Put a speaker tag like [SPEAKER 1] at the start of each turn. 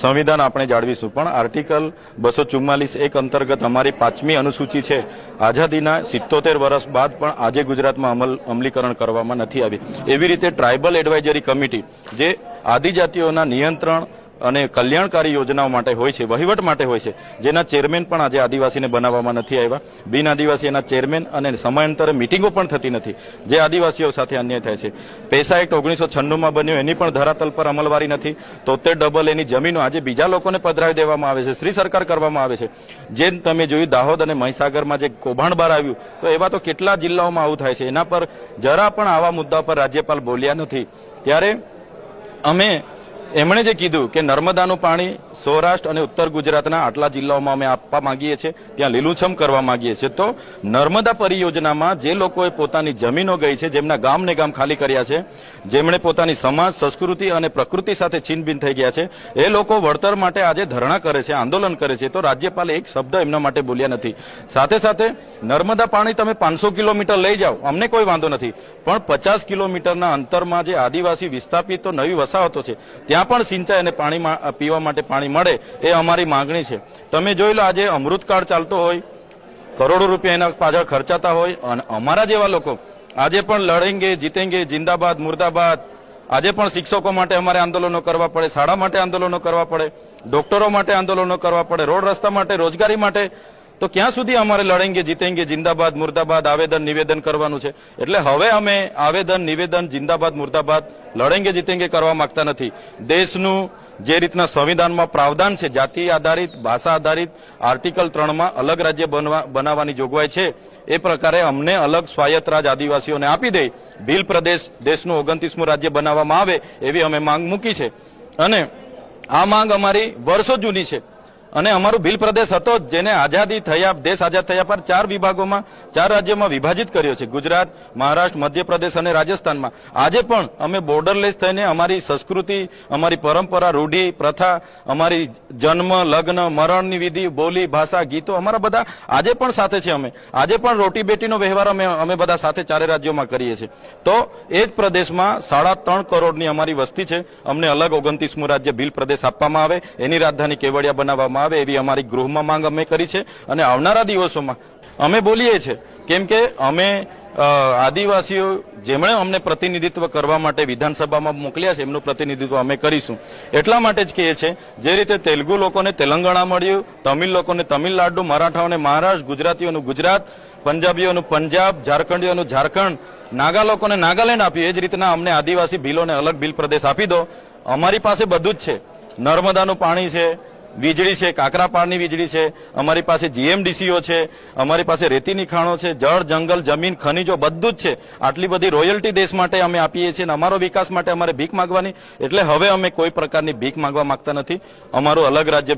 [SPEAKER 1] સંવિધાન આપણે જાળવીશું. પણ આર્ટિકલ બસો ચુમ્માલીસ એક અંતર્ગત અમારી પાંચમી અનુસૂચિ છે. આઝાદીના સિત્તોતેર વર્ષ બાદ પણ આજે ગુજરાતમાં અમલ, અમલીકરણ કરવામાં નથી આવી. એવી રીતે ટ્રાઇબલ એડવાઇઝરી કમિટી જે આદિજાતિઓના નિયંત્રણ અને કલ્યાણકારી યોજનાઓ માટે હોય છે, વહીવટ માટે હોય છે. જેના ચેરમેન પણ આજે આદિવાસીને બનાવવામાં નથી આવ્યા. બિન આદિવાસી એના ચેરમેન અને સમયાંતરે મિટિંગો પણ થતી નથી. જે આદિવાસીઓ સાથે અન્યાય થાય છે. પૈસા એક્ટ ઓગણીસો છન્નુંમાં બન્યો, એની પણ ધરાતલ પર અમલવારી નથી. તોતેર ડબલ એની જમીનો આજે બીજા લોકોને પધરાવી દેવામાં આવે છે. શ્રી સરકાર કરવામાં આવે છે. જે તમે જોયું દાહોદ અને મહીસાગરમાં જે કૌભાંડ બહાર આવ્યું, તો એવા તો કેટલા જિલ્લાઓમાં આવું થાય છે? એના પર જરા પણ આવા મુદ્દા પર રાજ્યપાલ બોલ્યા નથી. ત્યારે અમે એમણે જે કીધું કે નર્મદાનું પાણી સૌરાષ્ટ્ર અને ઉત્તર ગુજરાતના આટલા જિલ્લાઓમાં અમે આપવા માંગીએ છીએ. ત્યાં લીલુંછમ કરવા માંગીએ છીએ. તો નર્મદા પરિયોજનામાં જે લોકોએ પોતાની જમીનો ગઈ છે, જેમના ગામને ગામ ખાલી કર્યા છે, જેમણે પોતાની સમાજ, સંસ્કૃતિ અને પ્રકૃતિ સાથે છીનબીન થઈ ગયા છે, એ લોકો વળતર માટે આજે ધરણા કરે છે, આંદોલન કરે છે. તો રાજ્યપાલે એક શબ્દ એમના માટે બોલ્યા નથી. સાથે સાથે નર્મદા પાણી તમે પાંચસો કિલોમીટર લઈ જાઓ, અમને કોઈ વાંધો નથી. પણ પચાસ કિલોમીટરના અંતરમાં જે આદિવાસી વિસ્થાપિત નવી વસાહતો છે, ત્યાં પણ સિંચાઈ અને પાણી પીવા માટે પાણી મળે એ અમારી માંગણી છે. તમે જોઈ લો આજે અમૃતકાળ ચાલતો હોય, કરોડો રૂપિયા એના પાછળ ખર્ચાતા હોય અને અમારા જેવા લોકો આજે પણ લડેંગે, જીતેંગે, જિંદાબાદ, મુર્દાબાદ, આજે પણ શિક્ષકો માટે અમારે આંદોલનો કરવા પડે, શાળા માટે આંદોલનો કરવા પડે, ડોક્ટરો માટે આંદોલનો કરવા પડે, રોડ રસ્તા માટે, રોજગારી માટે તો ક્યાં સુધી અમારે લડેંગે, જીતેંગે, જિંદાબાદ, મુર્દાબાદ, આવેદન, નિવેદન કરવાનું છે? એટલે હવે અમે આવેદન, નિવેદન, જિંદાબાદ, મુર્દાબાદ, લડેંગે, જીતેંગે કરવા માંગતા નથી. દેશનું જે રીતના સંવિધાનમાં પ્રાવધાન છે, જાતિ આધારિત, ભાષા આધારિત, આર્ટિકલ ત્રણમાં અલગ રાજ્ય બનવા, બનાવવાની જોગવાઈ છે, એ પ્રકારે અમને અલગ સ્વાયત્ત રાજ આદિવાસીઓને આપી દે. ભીલ પ્રદેશ દેશનું ઓગણત્રીસમું રાજ્ય બનાવવામાં આવે, એવી અમે માંગ મૂકી છે. અને આ માંગ અમારી વર્ષો જૂની છે. અને અમારું ભીલ પ્રદેશ હતો જેને આઝાદી થયા, દેશ આઝાદ થયા પર ચાર વિભાગોમાં, ચાર રાજ્યોમાં વિભાજિત કર્યો છે. ગુજરાત, મહારાષ્ટ્ર, મધ્યપ્રદેશ અને રાજસ્થાનમાં. આજે પણ અમે બોર્ડરલેસ થઈને અમારી સંસ્કૃતિ, અમારી પરંપરા, રૂઢિ, પ્રથા, અમારી જન્મ, લગ્ન, મરણની વિધિ, બોલી, ભાષા, ગીતો અમારા બધા આજે પણ સાથે છે અમે. આજે પણ રોટી બેટીનો વ્યવહાર અમે અમે બધા સાથે ચારે રાજ્યોમાં કરીએ છીએ. તો એ જ પ્રદેશમાં સાડા ત્રણ કરોડની અમારી વસ્તી છે. અમને અલગ ઓગણત્રીસમું રાજ્ય ભીલ પ્રદેશ આપવામાં આવે. એની રાજધાની કેવડિયા બનાવવામાં આવે એવી અમારી ગૃહમાં માંગ અમે કરી છે અને આવનારા દિવસોમાં અમે બોલીએ છીએ, કેમ કે અમે આદિવાસીઓ જેમણે અમને પ્રતિનિધિત્વ કરવા માટે વિધાનસભામાં મોકલ્યા છે, એમનું પ્રતિનિધિત્વ અમે કરીશું. એટલા માટે જ કહીએ છીએ, જે રીતે તેલુગુ લોકોને તેલંગાણા મળ્યું, તમિલ લોકોને તમિલનાડુ, મરાઠાઓને મહારાષ્ટ્ર, ગુજરાતીઓનું ગુજરાત, પંજાબીઓનું પંજાબ, ઝારખંડીઓનું ઝારખંડ, નાગા લોકોને નાગાલેન્ડ આપ્યું એ જ રીતના અમને આદિવાસી ભીલોને અલગ ભીલ પ્રદેશ આપી દો. અમારી પાસે બધું જ છે. નર્મદાનું પાણી છે વીજળી છે કાકરાપાળની વીજળી છે, અમારી પાસે જીએમડીસીઓ છે, અમારી પાસે રેતીની ખાણો છે, જળ, જંગલ, જમીન, ખનીજો બધું જ છે. આટલી બધી રોયલ્ટી દેશ માટે અમે આપીએ છીએ અને અમારો વિકાસ માટે અમારે ભીખ માંગવાની. એટલે હવે અમે કોઈ પ્રકારની ભીખ માંગવા માંગતા નથી. અમારું અલગ રાજ્ય